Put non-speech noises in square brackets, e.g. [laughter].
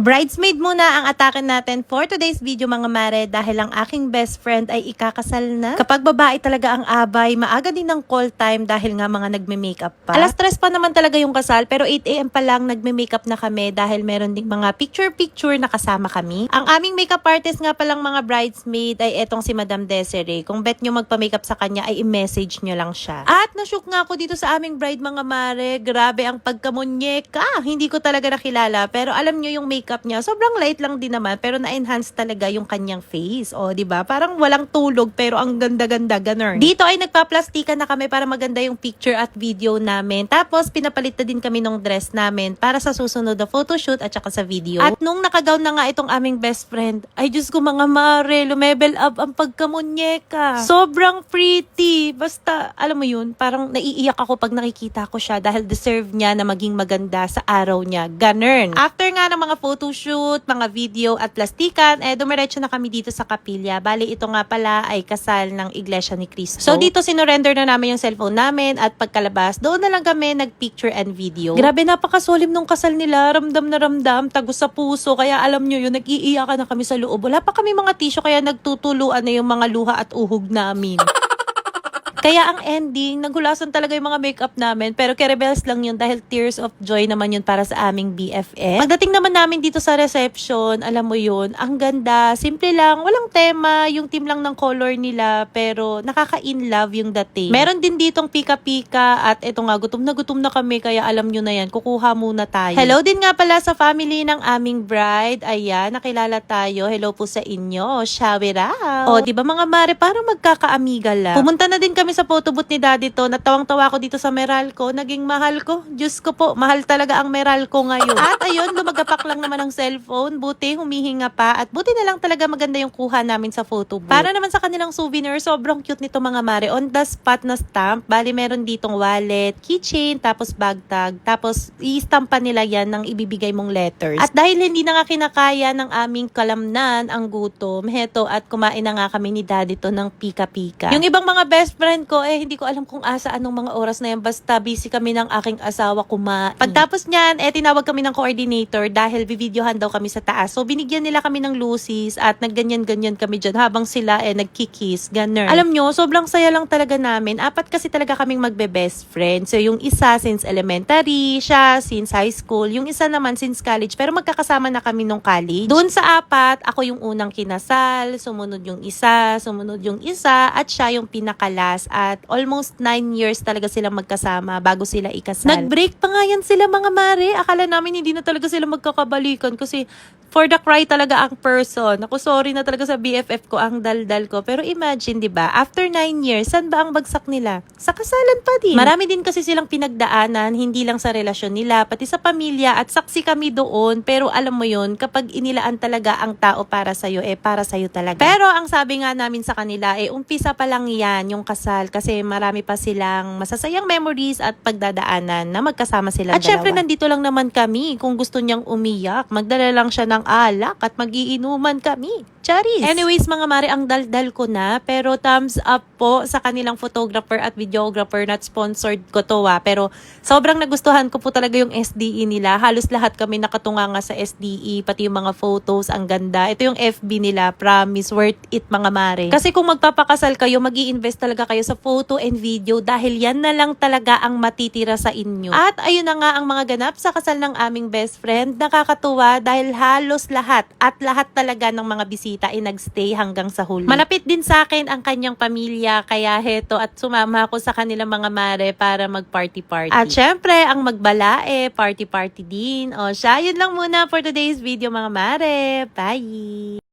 Bridesmaid muna ang atake natin for today's video mga mare dahil ang aking best friend ay ikakasal na. Kapag babae talaga ang abay, maaga din ng call time dahil nga mga nagme-makeup pa. Alas tres pa naman talaga yung kasal pero 8am pa lang nagme-makeup na kami dahil meron ding mga picture-picture na kasama kami. Ang aming makeup artist nga palang mga bridesmaid ay etong si Madam Desiree. Kung bet nyo magpa-makeup sa kanya ay i-message nyo lang siya. At nashook nga ako dito sa aming bride mga mare. Grabe ang pagkamunyeka. Hindi ko talaga nakilala pero alam nyo yung makeup niya, sobrang light lang din naman pero na-enhance talaga yung kanyang face. O, di ba? Parang walang tulog pero ang ganda-ganda ganun. Dito ay nagpa-plastikan na kami para maganda yung picture at video namin. Tapos pinapalit na din kami ng dress namin para sa susunod na photoshoot at saka sa video. At nung nakagaw na nga itong aming best friend, ay Diyos ko mga mare, lumebel up ang pagkamunyeka. Sobrang pretty. Basta, alam mo yun, parang naiiyak ako pag nakikita ko siya dahil deserve niya na maging maganda sa araw niya. Ganun. After nga ng mga photoshoot, mga video at plastikan, eh dumiretso na kami dito sa kapilya. Bali, ito nga pala ay kasal ng Iglesia ni Cristo. So dito sinurrender na namin yung cellphone namin at pagkalabas, doon na lang kami nag-picture and video. Grabe, napakasolim nung kasal nila. Ramdam na ramdam, tagos sa puso. Kaya alam nyo yun, nag-iiyakan na kami sa loob. Wala pa kami mga tissue, kaya nagtutuluan na yung mga luha at uhog namin. [laughs] Kaya ang ending, nagulasan talaga yung mga makeup namin. Pero kerebels lang yun dahil tears of joy naman yun para sa aming BFF. Pagdating naman namin dito sa reception, alam mo yun, ang ganda. Simple lang, walang tema. Yung team lang ng color nila. Pero nakaka-in love yung dating. Meron din ditong pika-pika. At eto nga, gutom na gutom na kami. Kaya alam nyo na yan, kukuha muna tayo. Hello din nga pala sa family ng aming bride. Ayan, nakilala tayo. Hello po sa inyo. Shower out. O, di ba mga mare, parang magkakaamiga lang. Pumunta na din kami sa photo booth ni Daddy to. Natawang-tawa ko dito sa Meralco. Naging mahal ko. Diyos ko po, mahal talaga ang Meralco ngayon. [laughs] At ayun, lumagapak lang naman ang cellphone. Buti, humihinga pa. At buti na lang talaga maganda yung kuha namin sa photo booth. Para naman sa kanilang souvenir, sobrang cute nito mga mare. On the spot na stamp. Bali, meron ditong wallet, keychain, tapos bag tag. Tapos, i-stampa nila yan ng ibibigay mong letters. At dahil hindi na nga kinakaya ng aming kalamnan ang gutom, heto at kumain na nga kami ni Daddy to ng pika-pika. Yung ibang mga best friend ko, eh, hindi ko alam kung asa anong mga oras na yan. Basta busy kami ng aking asawa kumain. Pagtapos niyan, eh, tinawag kami ng coordinator dahil bibidyohan daw kami sa taas. So, binigyan nila kami ng lucis at nagganyan-ganyan kami dyan habang sila eh nagkikis, ganun. Alam nyo, sobrang saya lang talaga namin. Apat kasi talaga kaming magbe-best friend. So, yung isa since elementary, siya since high school, yung isa naman since college. Pero magkakasama na kami nung college. Doon sa apat, ako yung unang kinasal, sumunod yung isa, sumunod yung isa, at siya yung pinakalas. At almost nine years talaga silang magkasama bago sila ikasal. Nag-break pa nga yan sila mga mare. Akala namin hindi na talaga sila magkakabalikan kasi for the cry talaga ang person. Ako sorry na talaga sa BFF ko, ang daldal ko. Pero imagine, di ba, after nine years, saan ba ang bagsak nila? Sa kasalan pa din. Marami din kasi silang pinagdaanan, hindi lang sa relasyon nila, pati sa pamilya, at saksi kami doon. Pero alam mo yun, kapag inilaan talaga ang tao para sa'yo, eh para sa'yo talaga. Pero ang sabi nga namin sa kanila, eh umpisa pa lang yan, yung kasal, kasi marami pa silang masasayang memories at pagdadaanan na magkasama silang At syempre, nandito lang naman kami. Kung gusto niyang umiyak, magdala lang siya ng alak at magiinuman kami. Charis. Anyways, mga mare, ang daldal ko na. Pero thumbs up po sa kanilang photographer at videographer. Not sponsored ko to ah. Pero sobrang nagustuhan ko po talaga yung SDE nila. Halos lahat kami nakatunga nga sa SDE. Pati yung mga photos, ang ganda. Ito yung FB nila. Promise, worth it mga mare. Kasi kung magpapakasal kayo, mag invest talaga kayo sa photo and video dahil yan na lang talaga ang matitira sa inyo. At ayun na nga ang mga ganap sa kasal ng aming best friend. Nakakatuwa dahil halos lahat at lahat talaga ng mga bisita ay nagstay hanggang sa huli. Malapit din sa akin ang kanyang pamilya kaya heto at sumama ako sa kanilang mga mare para mag-party-party. At syempre, ang magbalae, party-party din. O siya, yun lang muna for today's video mga mare. Bye!